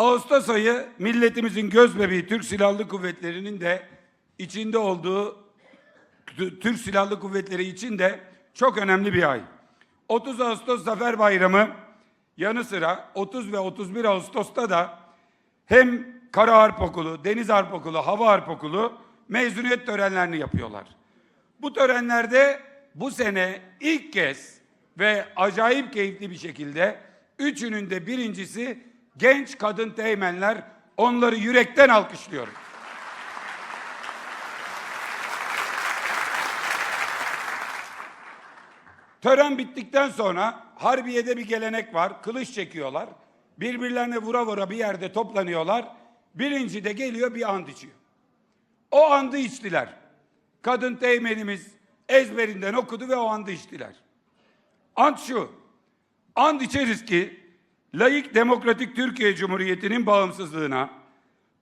Ağustos ayı milletimizin göz bebeği Türk Silahlı Kuvvetleri'nin de içinde olduğu Türk Silahlı Kuvvetleri için de çok önemli bir ay. 30 Ağustos Zafer Bayramı yanı sıra 30 ve 31 Ağustos'ta da hem Kara Harp Okulu, Deniz Harp Okulu, Hava Harp Okulu mezuniyet törenlerini yapıyorlar. Bu törenlerde bu sene ilk kez ve acayip keyifli bir şekilde üçünün de birincisi genç kadın teğmenler. Onları yürekten alkışlıyorum. Tören bittikten sonra Harbiye'de bir gelenek var. Kılıç çekiyorlar. Birbirlerine vura vura bir yerde toplanıyorlar. Birinci de geliyor bir and içiyor. O andı içtiler. Kadın teğmenimiz ezberinden okudu ve o andı içtiler. Ant şu. And içeriz ki layık demokratik Türkiye Cumhuriyeti'nin bağımsızlığına,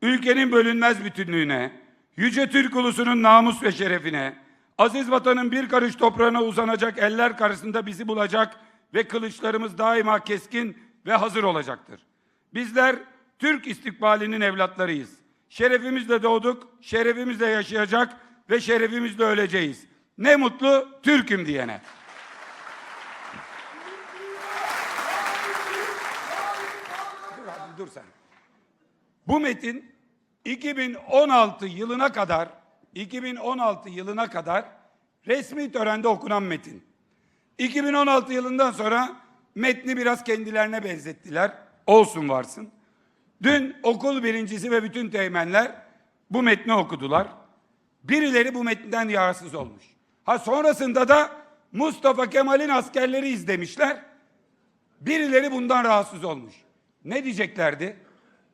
ülkenin bölünmez bütünlüğüne, yüce Türk ulusunun namus ve şerefine, aziz vatanın bir karış toprağına uzanacak eller karşısında bizi bulacak ve kılıçlarımız daima keskin ve hazır olacaktır. Bizler Türk istikbalinin evlatlarıyız. Şerefimizle doğduk, şerefimizle yaşayacak ve şerefimizle öleceğiz. Ne mutlu Türk'üm diyene. Dur sen. Bu metin 2016 yılına kadar 2016 yılına kadar resmi törende okunan metin. 2016 yılından sonra metni biraz kendilerine benzettiler. Olsun varsın. Dün okul birincisi ve bütün teğmenler bu metni okudular. Birileri bu metninden yararsız olmuş. Ha sonrasında da Mustafa Kemal'in askerleri izlemişler. Birileri bundan rahatsız olmuş. Ne diyeceklerdi?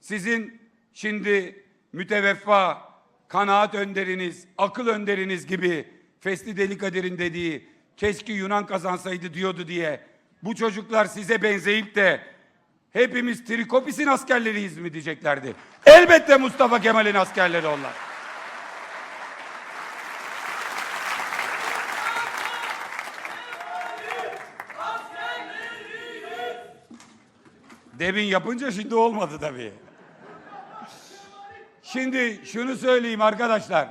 Sizin şimdi müteveffa, kanaat önderiniz, akıl önderiniz gibi Fesli Delikadir'in dediği keşke Yunan kazansaydı diyordu diye bu çocuklar size benzeyip de hepimiz Trikopis'in askerleriyiz mi diyeceklerdi. Elbette Mustafa Kemal'in askerleri onlar. Demin yapınca şimdi olmadı tabii. Şimdi şunu söyleyeyim arkadaşlar.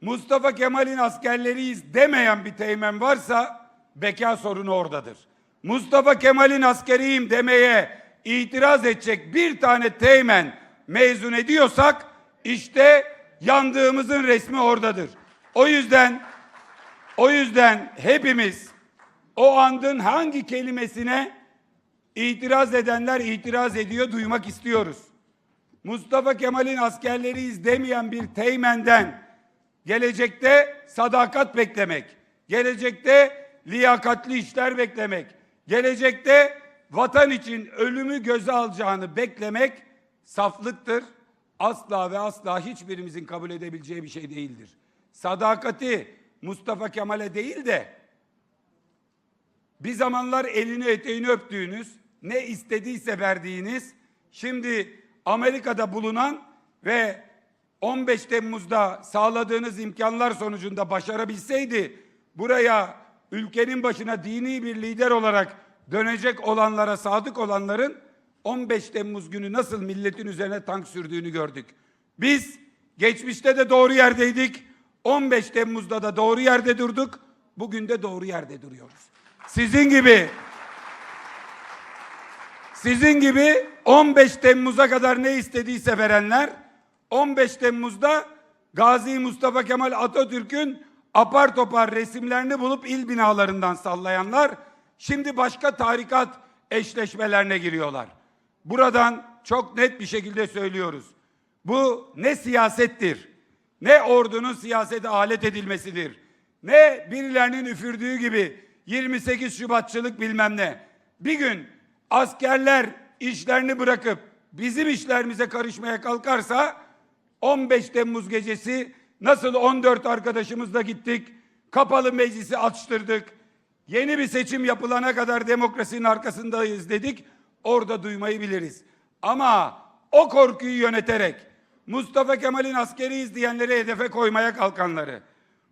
Mustafa Kemal'in askerleriyiz demeyen bir teğmen varsa beka sorunu oradadır. Mustafa Kemal'in askeriyim demeye itiraz edecek bir tane teğmen mezun ediyorsak işte yandığımızın resmi oradadır. O yüzden o yüzden hepimiz o andın hangi kelimesine itiraz edenler itiraz ediyor duymak istiyoruz. Mustafa Kemal'in askerleriyiz demeyen bir teğmenden gelecekte sadakat beklemek, gelecekte liyakatli işler beklemek, gelecekte vatan için ölümü göze alacağını beklemek saflıktır. Asla ve asla hiçbirimizin kabul edebileceği bir şey değildir. Sadakati Mustafa Kemal'e değil de bir zamanlar elini eteğini öptüğünüz, ne istediyse verdiğiniz, şimdi Amerika'da bulunan ve 15 Temmuz'da sağladığınız imkanlar sonucunda başarabilseydi, buraya ülkenin başına dini bir lider olarak dönecek olanlara, sadık olanların 15 Temmuz günü nasıl milletin üzerine tank sürdüğünü gördük. Biz geçmişte de doğru yerdeydik, 15 Temmuz'da da doğru yerde durduk, bugün de doğru yerde duruyoruz. Sizin gibi sizin gibi 15 Temmuz'a kadar ne istediyse verenler 15 Temmuz'da Gazi Mustafa Kemal Atatürk'ün apar topar resimlerini bulup il binalarından sallayanlar şimdi başka tarikat eşleşmelerine giriyorlar. Buradan çok net bir şekilde söylüyoruz. Bu ne siyasettir, ne ordunun siyasete alet edilmesidir, ne birilerinin üfürdüğü gibi 28 Şubatçılık bilmem ne. Bir gün askerler işlerini bırakıp bizim işlerimize karışmaya kalkarsa 15 Temmuz gecesi nasıl 14 arkadaşımızla gittik, kapalı meclisi açtırdık, yeni bir seçim yapılana kadar demokrasinin arkasındayız dedik, orada duymayı biliriz. Ama o korkuyu yöneterek Mustafa Kemal'in askeriyiz diyenleri hedefe koymaya kalkanları,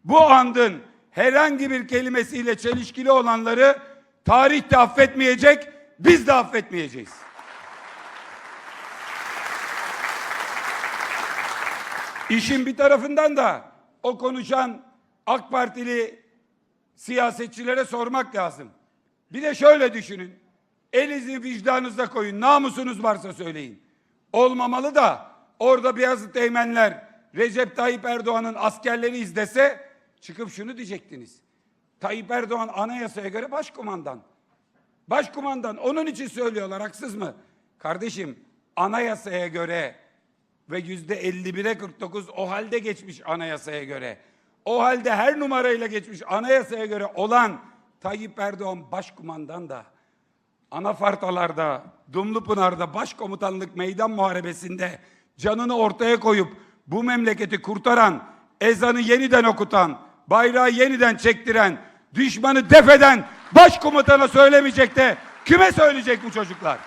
bu andın herhangi bir kelimesiyle çelişkili olanları tarih de affetmeyecek, biz de affetmeyeceğiz. İşin bir tarafından da o konuşan AK Partili siyasetçilere sormak lazım. Bir de şöyle düşünün. Elinizi vicdanınıza koyun. Namusunuz varsa söyleyin. Olmamalı da orada Beyazıt Eymenler Recep Tayyip Erdoğan'ın askerleri izlese çıkıp şunu diyecektiniz. Tayyip Erdoğan anayasaya göre başkomandan. Başkumandan onun için söylüyorlar haksız mı? Kardeşim anayasaya göre ve yüzde 51'e 49 o halde geçmiş anayasaya göre. O halde her numarayla geçmiş anayasaya göre olan Tayyip Erdoğan başkumandan da Anafartalarda, Dumlupınar'da başkomutanlık meydan muharebesinde canını ortaya koyup bu memleketi kurtaran, ezanı yeniden okutan, bayrağı yeniden çektiren, düşmanı defeden başkomutana söylemeyecek de kime söyleyecek bu çocuklar?